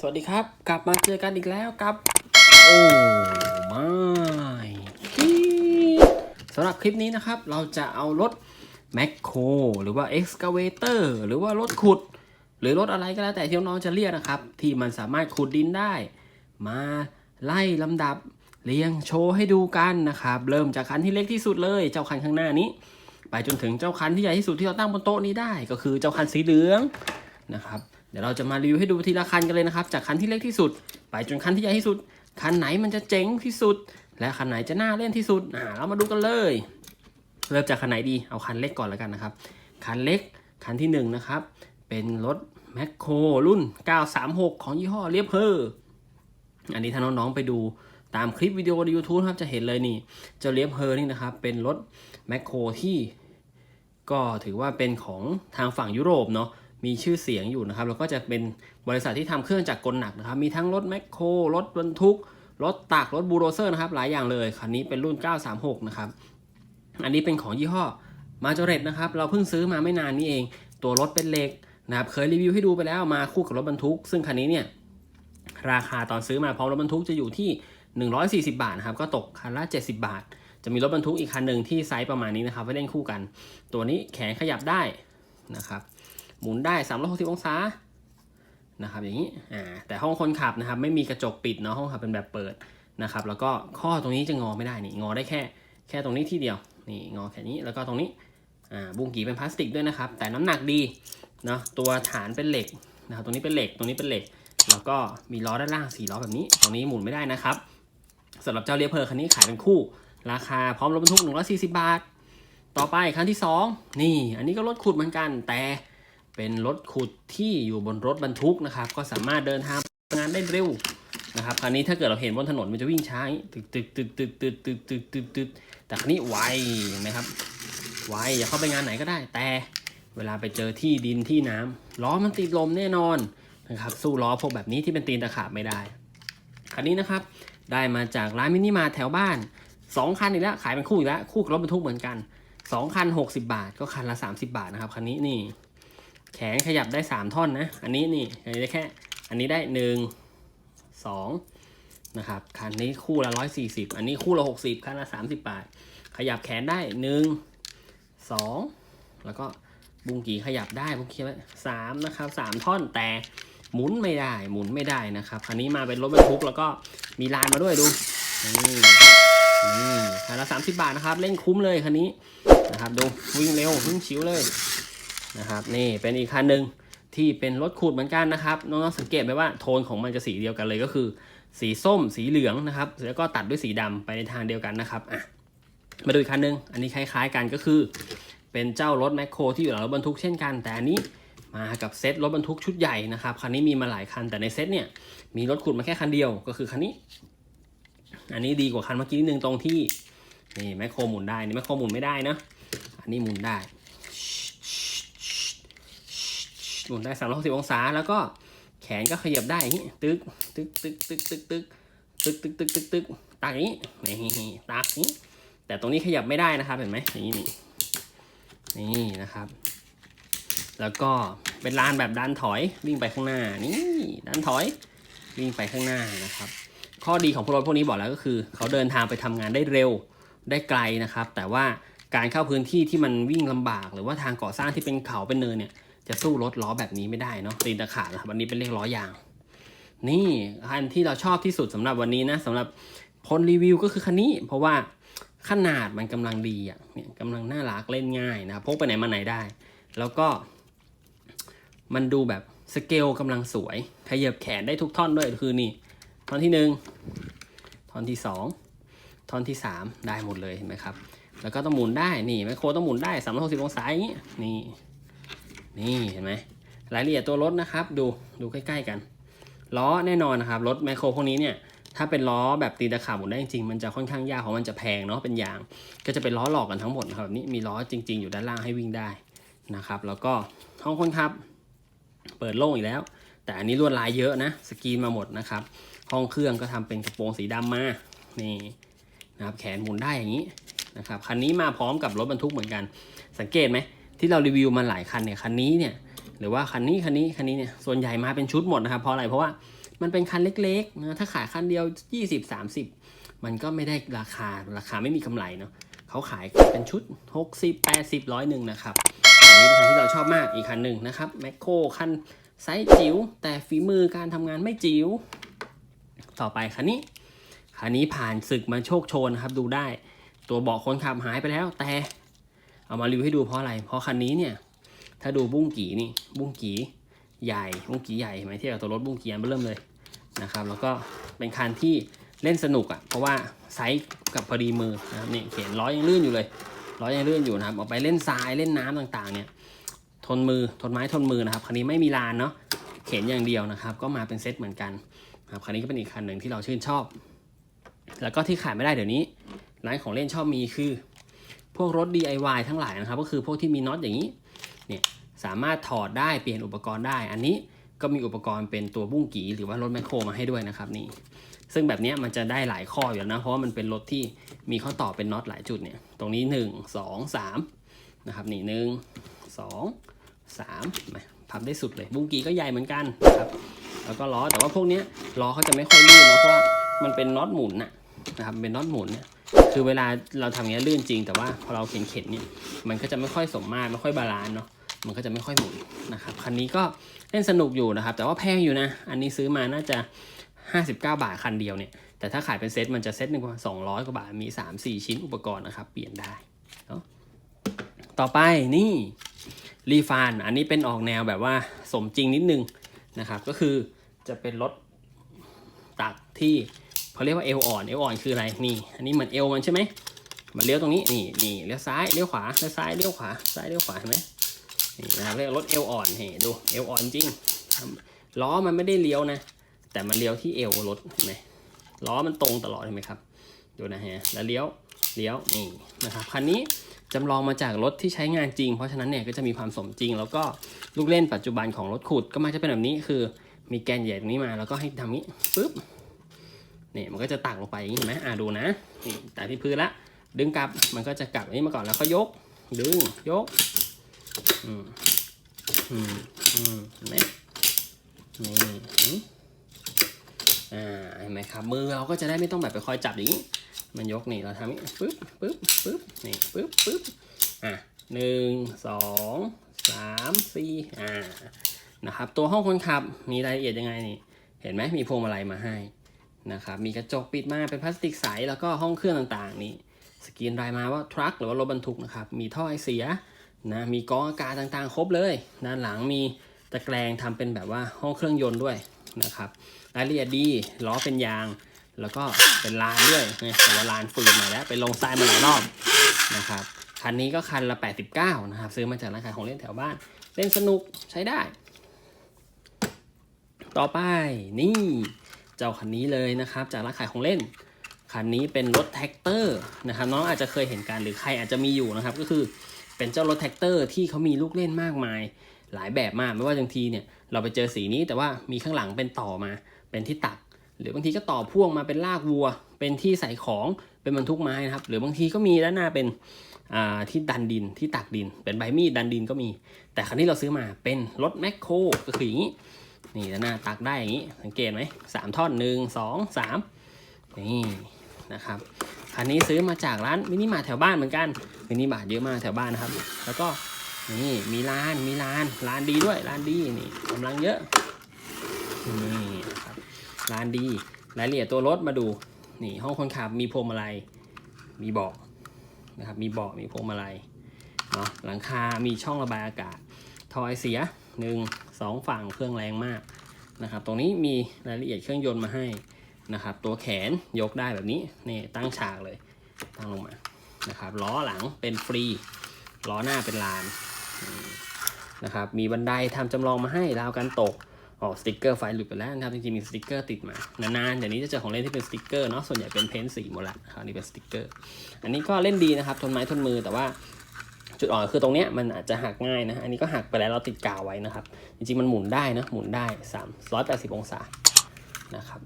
สวัสดีครับ กลับมาเจอกันอีกแล้วกับ โอ้ไม่สำหรับคลิปนี้นะครับ เราจะเอารถแมคโครหรือว่า Excavator หรือว่ารถขุด หรือรถอะไรก็แล้วแต่ที่น้องจะเรียกนะครับ ที่มันสามารถขุดดินได้ มาไล่ลำดับเรียงโชว์ให้ดูกันนะครับ เริ่มจากคันที่เล็กที่สุดเลย เจ้าคันข้างหน้านี้ ไปจนถึงเจ้าคันที่ใหญ่ที่สุดที่เราตั้งบนโต๊ะนี้ได้ ก็คือเจ้าคันสีเหลืองนะครับ เดี๋ยวเราจะมารีวิวให้ดูทีละคันกันเลยนะครับ จากคันที่เล็กที่สุด ไปจนคันที่ใหญ่ที่สุด คันไหนมันจะเจ๋งที่สุด และคันไหนจะน่าเล่นที่สุดอ่าเรามาดูกันเลย เริ่มจากคันไหนดีเอาคันเล็กก่อนแล้วกันนะครับ คันเล็กคันที่หนึ่งนะครับ เป็นรถแมคโครรุ่น 936 ของยี่ห้อเรียบเพออันนี้ถ้าน้องๆไปดูตามคลิปวิดีโอใน YouTube ครับจะเห็นเลยนี่เจ้าเลียบเพอนี่นะครับ เป็นรถแมคโครที่ก็ถือว่าเป็นของทางฝั่งยุโรปเนาะ มีชื่อเสียงอยู่นะครับ แล้วก็จะเป็นบริษัทที่ทำเครื่องจักรกลหนักนะครับ มีทั้งรถแมคโครรถบรรทุก รถตัก รถบูโดเซอร์นะครับ หลายอย่างเลย คันนี้เป็นรุ่น 936 นะครับ อันนี้เป็นของยี่ห้อมาจอเรตนะครับ เราเพิ่งซื้อมาไม่นานนี้เอง ตัวรถเป็นเหล็กนะครับ เคยรีวิวให้ดูไปแล้วมาคู่กับรถบรรทุก ซึ่งคันนี้เนี่ยราคาตอนซื้อมาพร้อมรถบรรทุกจะอยู่ที่ 140 บาทนะครับ ก็ตกคันละ 70 บาท จะมีรถบรรทุกอีกคันหนึ่งที่ไซส์ประมาณนี้นะครับไว้เล่นคู่กัน ตัวนี้แขนขยับได้นะครับ หมุนได้ 360 องศานะครับอย่างนี้อ่าแต่ห้องคนขับนะครับไม่มีกระจกปิดเนาะห้องขับเป็นแบบเปิดนะครับ แล้วก็ข้อตรงนี้จะงอไม่ได้นี่งอได้แค่ แค่ตรงนี้ที่เดียวนี่งอแค่นี้แล้วก็ตรงนี้อ่าบุ้งกีเป็นพลาสติกด้วยนะครับ แต่น้ำหนักดีเนาะตัวฐานเป็นเหล็กนะครับตรงนี้เป็นเหล็กตรงนี้เป็นเหล็ก แล้วก็มีล้อด้านล่างสี่ล้อแบบนี้ ตรงนี้หมุนไม่ได้นะครับสำหรับเจ้าเรียเพอร์คันนี้ขายเป็นคู่ ราคาพร้อมรถบรรทุก140 บาท ต่อไปคันที่ 2 นี่ อันนี้ก็รถขุดเหมือนกันแต่ เป็นรถขุดที่อยู่บนรถบรรทุกนะครับ ก็สามารถเดินทางงานได้เร็วนะครับคันนี้ถ้าเกิดเราเห็นบนถนนมันจะวิ่งช้าตึกตึกตึกตึกตึกตึกตึกตึกตึกแต่คันนี้ไวเห็นไหมครับไวอย่าเข้าไปงานไหนก็ได้ แต่เวลาไปเจอที่ดินที่น้ำล้อมันติดลมแน่นอนนะครับ สู้ล้อพวกแบบนี้ที่เป็นตีนตะขาบไม่ได้คันนี้นะครับ ได้มาจากร้านมินิมาแถวบ้าน 2 คันอีกแล้วขายเป็นคู่อีกแล้วคู่กับรถบรรทุกเหมือนกัน 2 คัน 60 บาท ก็คันละ 30 บาทนะครับคันนี้นี่ แขนขยับได้3ท่อนนะ อันนี้นี่อันนี้ได้แค่ อันนี้ได้1 2นะครับคันนี้คู่ละ140อันนี้คู่ละ60คันละ30บาท ขยับแขนได้1 2แล้วก็บุงกีขยับได้บุงกีไว้สามนะครับสามท่อนแต่หมุนไม่ได้หมุนไม่ได้นะครับคันนี้มาเป็นรถบรรทุกแล้วก็มีลานมาด้วยดูนี่นี่คันละสามสิบาทนะครับ เล่นคุ้มเลยคันนี้นะครับดูวิ่งเร็ววิ่งชิวเลย นะครับนี่เป็นอีกคันหนึ่งที่เป็นรถขูดเหมือนกันนะครับน้องๆสังเกตไหมว่าโทนของมันจะสีเดียวกันเลยก็คือ สีส้มสีเหลืองนะครับแล้วก็ตัดด้วยสีดำไปในทางเดียวกันนะครับอะมาดูอีกคันหนึ่งอันนี้คล้าย ๆ กันก็คือ เป็นเจ้ารถแมคโครที่อยู่หลังรถบรรทุกเช่นกัน แต่อันนี้มากับเซตรถบรรทุกชุดใหญ่นะครับคันนี้มีมาหลายคันแต่ในเซตเนี่ยมีรถขุดมาแค่คันเดียวก็คือคันนี้ อันนี้ดีกว่าคันเมื่อกี้นิดนึงตรงที่นี่แมคโครหมุนได้นี่แมคโครหมุนไม่ได้นะอันนี้หมุนได้ หมุนได้สามร้อยสิบองศา แล้วก็แขนก็ขยับได้อย่างนี้ตึกตึกตึกตึกตึกตึกตึกตึกตึกตึกตึกตักอย่างนี้นี่ตักอย่างนี้แต่ตรงนี้ขยับไม่ได้นะครับเห็นไหมอย่างนี้นี่นี่นะครับ แล้วก็เป็นลานแบบดันถอยวิ่งไปข้างหน้านี่ดันถอยวิ่งไปข้างหน้านะครับ ข้อดีของพวกรถพวกนี้บอกแล้วก็คือ เขาเดินทางไปทำงานได้เร็วได้ไกลนะครับ แต่ว่าการเข้าพื้นที่ที่มันวิ่งลำบาก หรือว่าทางก่อสร้างที่เป็นเขาเป็นเนินเนี่ย จะสู้รถล้อแบบนี้ไม่ได้เนาะตีนตะขาบนะครับอันนี้เป็นเลขล้อยาง นี่คันที่เราชอบที่สุดสำหรับวันนี้นะสำหรับคนรีวิวก็คือคันนี้ เพราะว่าขนาดมันกำลังดีอะเนี่ยกำลังน่ารักเล่นง่ายนะพกไปไหนมาไหนได้ แล้วก็ มันดูแบบสเกลกำลังสวยขยับแขนได้ทุกท่อนด้วยคือนี่ท่อนที่หนึ่งท่อนที่สองท่อนที่สามได้หมดเลยเห็นไหมครับ แล้วก็ต้องหมุนได้นี่แมคโครต้องหมุนได้สามหกสิบองศาอย่างนี้นี่ นี่เห็นไหมรายละเอียดตัวรถนะครับ ดูดูใกล้ๆกัน ล้อแน่นอนนะครับ รถแมคโครพวกนี้เนี่ยถ้าเป็นล้อแบบตีตะขาบหมุนได้จริงๆมันจะค่อนข้างยากเพราะมันจะแพงเนาะเป็นยาง ก็จะเป็นล้อหลอกกันทั้งหมดครับแบบนี้มีล้อจริง ๆ อยู่ด้านล่างให้วิ่งได้นะครับ แล้วก็ห้องคนขับ เปิดโล่งอีกแล้ว แต่อันนี้ลวดลายเยอะนะสกรีนมาหมดนะครับ ห้องเครื่องก็ทำเป็นกระโปรงสีดำมานี่นะครับแขนหมุนได้อย่างนี้นะครับคันนี้มาพร้อมกับรถบรรทุกเหมือนกัน สังเกตไหม ที่เรารีวิวมาหลายคันเนี่ยคันนี้เนี่ยหรือว่าคันนี้คันนี้คันนี้เนี่ยส่วนใหญ่มาเป็นชุดหมดนะครับเพราะอะไรเพราะว่ามันเป็นคันเล็กๆนะถ้าขายคันเดียว 20 30 มันก็ไม่ได้ราคาราคาไม่มีกำไรเนาะเขาขายเป็นชุด 60 80ร้อยหนึ่งนะครับอันนี้เป็นคันที่เราชอบมากอีกคันหนึ่งนะครับแมคโครคันไซส์จิ๋วแต่ฝีมือการทำงานไม่จิ๋วต่อไปคันนี้คันนี้ผ่านศึกมาโชคโชนนะครับดูได้ ตัวเบาะคนขับหายไปแล้ว แต่ เอามารีวิวให้ดูเพราะอะไร เพราะคันนี้เนี่ย ถ้าดูบุ้งกี่นี่ บุ้งกี่ใหญ่ บุ้งกี่ใหญ่เห็นไหมเทียบกับตัวรถบุ้งกี่อันเริ่มเลยนะครับ แล้วก็เป็นคันที่เล่นสนุกอะ่ะ เพราะว่าไซส์กับพอดีมือนะครับนี่เขียนล้อยังลื่นอยู่เลย ล้อยังลื่นอยู่นะครับ ออกไปเล่นทรายเล่นน้ำต่างๆ เนี่ย ทนมือ ทนไม้ทนมือนะครับ คันนี้ไม่มีลานเนาะ เข็นอย่างเดียวนะครับ ก็มาเป็นเซตเหมือนกันนะครับคันนี้ก็เป็นอีกคันหนึ่งที่เราชื่นชอบ แล้วก็ที่ขายไม่ได้เดี๋ยวนี้ร้านของเล่นชอบมีคือ พวกรถ DIY ทั้งหลายนะครับ ก็คือพวกที่มีน็อตอย่างนี้เนี่ยสามารถถอดได้เปลี่ยนอุปกรณ์ได้ อันนี้ก็มีอุปกรณ์เป็นตัวบุ้งกีหรือว่ารถแมคโครมาให้ด้วยนะครับนี่ซึ่งแบบนี้มันจะได้หลายข้ออยู่แล้วนะเพราะว่ามันเป็นรถที่มีข้อต่อเป็นน็อตหลายจุดเนี่ยตรงนี้ 1 2 3นะครับนี่หนึ่งสองสามมาพับได้สุดเลย บุ้งกีก็ใหญ่เหมือนกันนะครับแล้วก็ล้อแต่ว่าพวกนี้ล้อเขาจะไม่ค่อยลื่นนะเพราะว่ามันเป็นน็อตหมุนนะนะครับเป็นน็อตหมุนเนี่ย คือเวลาเราทำเงี้ยลื่นจริง แต่ว่าพอเราเข็นเข็นเนี่ยมันก็จะไม่ค่อยสมมาตรไม่ค่อยบาลานซ์เนาะมันก็จะไม่ค่อยหมุนนะครับคันนี้ก็เล่นสนุกอยู่นะครับ แต่ว่าแพงอยู่นะ อันนี้ซื้อมาน่าจะ 59 บาทคันเดียวเนี่ยแต่ถ้าขายเป็นเซตมันจะเซตหนึ่งประมาณ200กว่าบาทมี 3-4 ชิ้นอุปกรณ์นะครับ เปลี่ยนได้เนาะต่อไปนี่รีฟานอันนี้เป็นออกแนวแบบว่าสมจริงนิดนึงนะครับ ก็คือจะเป็นรถตักที่ เขาเรียกว่าเอวอ่อนเอวอ่อนคืออะไรนี่ อันนี้เหมือนเอวมันใช่ไหมมันเลี้ยวตรงนี้นี่นี่เลี้ยวซ้ายเลี้ยวขวาเลี้ยวซ้ายเลี้ยวขวาซ้ายเลี้ยวขวาเห็นไหมนี่นะครับเรียกรถเอวอ่อนเห็นดูเอวอ่อนจริงล้อมันไม่ได้เลี้ยวนะ แต่มันเลี้ยวที่เอวรถเห็นไหมล้อมันตรงตลอดเห็นไหมครับดูนะฮะแล้วเลี้ยวเลี้ยวนี่นะครับคันนี้จำลองมาจากรถที่ใช้งานจริง เพราะฉะนั้นเนี่ยก็จะมีความสมจริง แล้วก็ลูกเล่นปัจจุบันของรถขุดก็มักจะเป็นแบบนี้คือ มีแกนใหญ่ตรงนี้มาแล้วก็ให้ทำนี้ปึ๊บ นี่มันก็จะตักลงไปอย่างนี้เห็นไหมอ่าดูนะนี่ตักที่พื้นละดึงกลับมันก็จะกลับอันนี้มาก่อนแล้วก็ยก ดึงยกอืมอืมอืมเห็นไหมนี่อ่าเห็นไหมครับมือเราก็จะได้ไม่ต้องแบบไปคอยจับอย่างนี้ มันยกนี่เราทำนี้ปึ๊บปึ๊บปึ๊บนี่ปึ๊บปึ๊บอะหนึ่งสองสามสี่อ่านะครับตัวห้องคนขับมีรายละเอียดยังไงนี่ เห็นไหมมีพวงมาลัยมาให้ นะครับมีกระจกปิดมาเป็นพลาสติกใส แล้วก็ห้องเครื่องต่างๆ นี่สกรีนรายมาว่าทรัคหรือว่ารถบรรทุกนะครับมีท่อไอเสียนะมีกองอากาศต่างๆ ครบเลย ด้านหลังมีตะแกรงทำเป็นแบบว่าห้องเครื่องยนต์ด้วยนะครับรายละเอียดดีล้อเป็นยาง แล้วก็เป็นลานด้วยนะแต่ว่าลานฟืนหน่อยแล้วไปลงทรายมาหลายรอบนะครับคันนี้ก็คันละ 89 นะครับ ซื้อมาจากร้านขายของเล่นแถวบ้าน เล่นสนุกใช้ได้ ต่อไปนี่ เจ้าคันนี้เลยนะครับ จากร้านขายของเล่น คันนี้เป็นรถแท็กเตอร์นะครับ น้องอาจจะเคยเห็นกันหรือใครอาจจะมีอยู่นะครับ ก็คือเป็นเจ้ารถแท็กเตอร์ที่เขามีลูกเล่นมากมาย หลายแบบมากไม่ว่าบางทีเนี่ยเราไปเจอสีนี้แต่ว่ามีข้างหลังเป็นต่อมา เป็นที่ตัก หรือบางทีก็ต่อพ่วงมาเป็นลากวัว เป็นที่ใส่ของเป็นบรรทุกไม้นะครับ หรือบางทีก็มีด้านหน้าเป็นที่ดันดินที่ตักดิน เป็นใบมีดดันดินก็มี แต่คันนี้เราซื้อมาเป็นรถแมคโครก็คืออย่างนี้ นี่ด้านหน้าตักได้อย่างนี้ สังเกตไหมสามท่อนหนึ่งสองสามนี่นะครับคันนี้ซื้อมาจากร้านมินิมาร์ทแถวบ้านเหมือนกันมินิมาร์ทเยอะมากแถวบ้านนะครับ แล้วก็นี่มีร้านมีร้านร้านดีด้วยร้านดีนี่กำลังเยอะนี่ครับร้านดีรายละเอียดตัวรถมาดูนี่ห้องคนขับมีพวงมาลัยมีเบาะนะครับมีเบาะมีพวงมาลัยเนาะหลังคา มีช่องระบายอากาศทอยเสีย หนึ่งสองฝั่งเครื่องแรงมากนะครับ ตรงนี้มีรายละเอียดเครื่องยนต์มาให้นะครับ ตัวแขนยกได้แบบนี้นี่ตั้งฉากเลยตั้งลงมานะครับล้อหลังเป็นฟรีล้อหน้าเป็นลานนะครับมีบันไดทำจำลองมาให้ราวกันตกออกสติกเกอร์ไฟหลุดไปแล้วนะครับจริงๆมีสติกเกอร์ติดมานานๆเดี๋ยวนี้จะเจอของเล่นที่เป็นสติกเกอร์เนาะส่วนใหญ่เป็นเพ้นสีหมดละครับอันนี่เป็นสติกเกอร์ อันนี้ก็เล่นดีนะครับทนไม้ทนมือแต่ว่า จุดอ่อนคือตรงเนี้ยมันอาจจะหักง่ายนะ อันนี้ก็หักไปแล้วเราติดกาวไว้นะครับ จริงๆมันหมุนได้นะ หมุนได้ 380 องศา นะครับ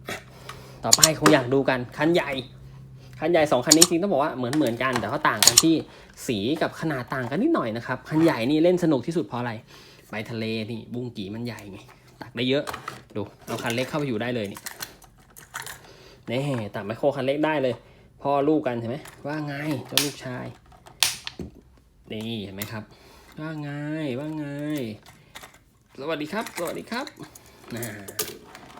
ต่อไปคงอยากดูกัน คันใหญ่ คันใหญ่สองคันนี้จริงต้องบอกว่าเหมือนเหมือนกัน แต่เขาต่างกันที่สีกับขนาดต่างกันนิดหน่อยนะครับ คันใหญ่นี่เล่นสนุกที่สุดเพราะอะไร ไปทะเลนี่บุ้งกี่มันใหญ่ไง ตักได้เยอะ ดู เอาคันเล็กเข้าไปอยู่ได้เลยนี่นี่ตักไมโครคันเล็กได้เลย พ่อลูกกันเห็นไหมว่าไงเจ้าลูกชาย นี่เห็นไหมครับ ว่าไงว่าไง สวัสดีครับ สวัสดีครับนะ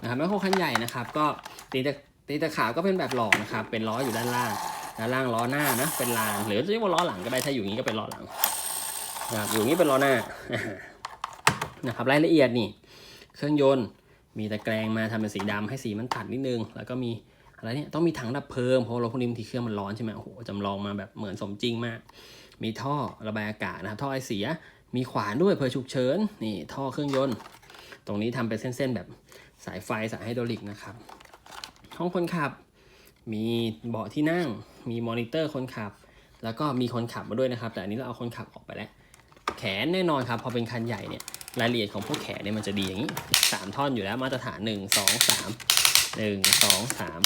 นะครับแมคโครคันใหญ่นะครับ ก็ตีตะตีตะขาบก็เป็นแบบหลอกนะครับ เป็นล้ออยู่ด้านล่างด้านล่างล้อหน้านะ เป็นราง หรือจะเรียกว่าล้อหลังก็ได้ถ้าอยู่งนี้ก็เป็นล้อหลังนะครับอยู่งนี้เป็นล้อหน้านะครับรายละเอียดนี่ เครื่องยนต์มีตะแกรงมาทำเป็นสีดำให้สีมันตัดนิดนึง แล้วก็มีอะไรเนี่ยต้องมีถังดับเพลิงเพราะรถพวกนี้บางทีเครื่องมันร้อนใช่ไหมโอ้โหจำลองมาแบบเหมือนสมจริงมาก มีท่อระบายอากาศนะครับ ท่อไอเสีย มีขวานด้วยเผื่อฉุกเฉิน นี่ท่อเครื่องยนต์ ตรงนี้ทำเป็นเส้นๆแบบสายไฟสายไฮดรอลิกนะครับ ห้องคนขับ มีเบาะที่นั่ง มีมอนิเตอร์คนขับ แล้วก็มีคนขับมาด้วยนะครับ แต่อันนี้เราเอาคนขับออกไปแล้ว แขนแน่นอนครับ พอเป็นคันใหญ่เนี่ยรายละเอียดของพวกแขนเนี่ยมันจะดีอย่างนี้สามท่อนอยู่แล้วมาตรฐานหนึ่งสองสามหนึ่งสองสาม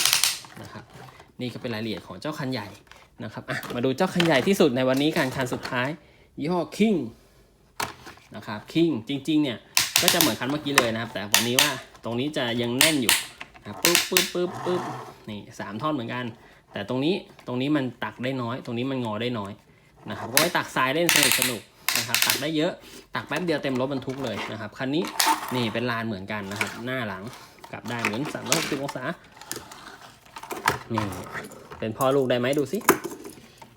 นะครับนี่ก็เป็นรายละเอียดของเจ้าคันใหญ่ นะครับอะมาดูเจ้าคันใหญ่ที่สุดในวันนี้การคันสุดท้าย ยี่ห้อ King นะครับ King จริง ๆ เนี่ย ก็จะเหมือนคันเมื่อกี้เลยนะครับ แต่วันนี้ว่าตรงนี้จะยังแน่นอยู่นะปึ๊บปึ๊บปึ๊บปึ๊บนี่สามท่อนเหมือนกัน แต่ตรงนี้ตรงนี้มันตักได้น้อย ตรงนี้มันงอได้น้อยนะครับก็ไว้ตักทรายเล่นสนุกสนุกนะครับตักได้เยอะตักแป๊บเดียวเต็มรถบรรทุกเลยนะครับคันนี้นี่เป็นลานเหมือนกันนะครับ หน้าหลังกลับได้เหมือน360องศา นี่ เป็นพ่อลูกได้ไหมดูสิ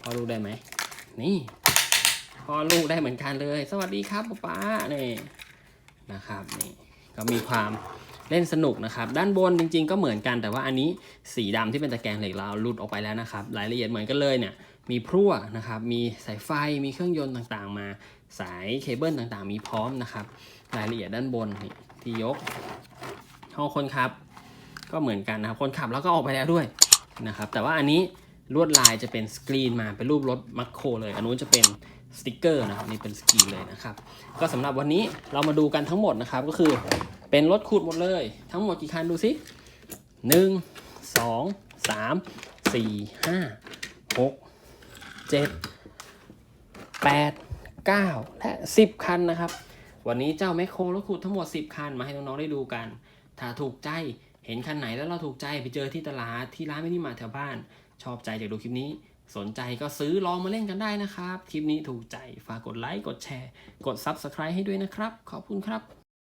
พ่อลูกได้ไหมนี่พ่อลูกได้เหมือนกันเลย สวัสดีครับป๊าป๊านี่นะครับนี่ก็มีความเล่นสนุกนะครับ ด้านบนจริง ๆ ก็เหมือนกันแต่ว่าอันนี้สีดำที่เป็นตะแกรงเหล็กเราหลุดออกไปแล้วนะครับ รายละเอียดเหมือนกันเลยเนี่ยมีพรั่วนะครับ มีสายไฟมีเครื่องยนต์ต่างๆ มาสายเคเบิลต่างๆ มีพร้อมนะครับ รายละเอียดด้านบนนี่ที่ยกห้องคนขับ ก็เหมือนกันนะครับ คนขับแล้วก็ออกไปแล้วด้วย นะครับ แต่ว่าอันนี้ลวดลายจะเป็นสกรีนมาเป็นรูปรถมัคโครเลย อันนู้นจะเป็นสติกเกอร์นะครับนี่เป็นสกรีนเลยนะครับ ก็สำหรับวันนี้เรามาดูกันทั้งหมดนะครับ ก็คือเป็นรถขูดหมดเลย ทั้งหมดกี่คันดูสิหนึ่งสองสามสี่ห้าหกเจ็ดแปดเก้าและสิบคันนะครับ วันนี้เจ้าแมคโครรถขูดทั้งหมด10คันมาให้น้องๆได้ดูกัน ถ้าถูกใจ เห็นคันไหนแล้วเราถูกใจไปเจอที่ตลาดที่ร้านไม่นิมาแถวบ้าน ชอบใจจากดูคลิปนี้ สนใจก็ซื้อลองมาเล่นกันได้นะครับ คลิปนี้ถูกใจฝากกดไลค์กดแชร์ กด Subscribe ให้ด้วยนะครับ ขอบคุณครับ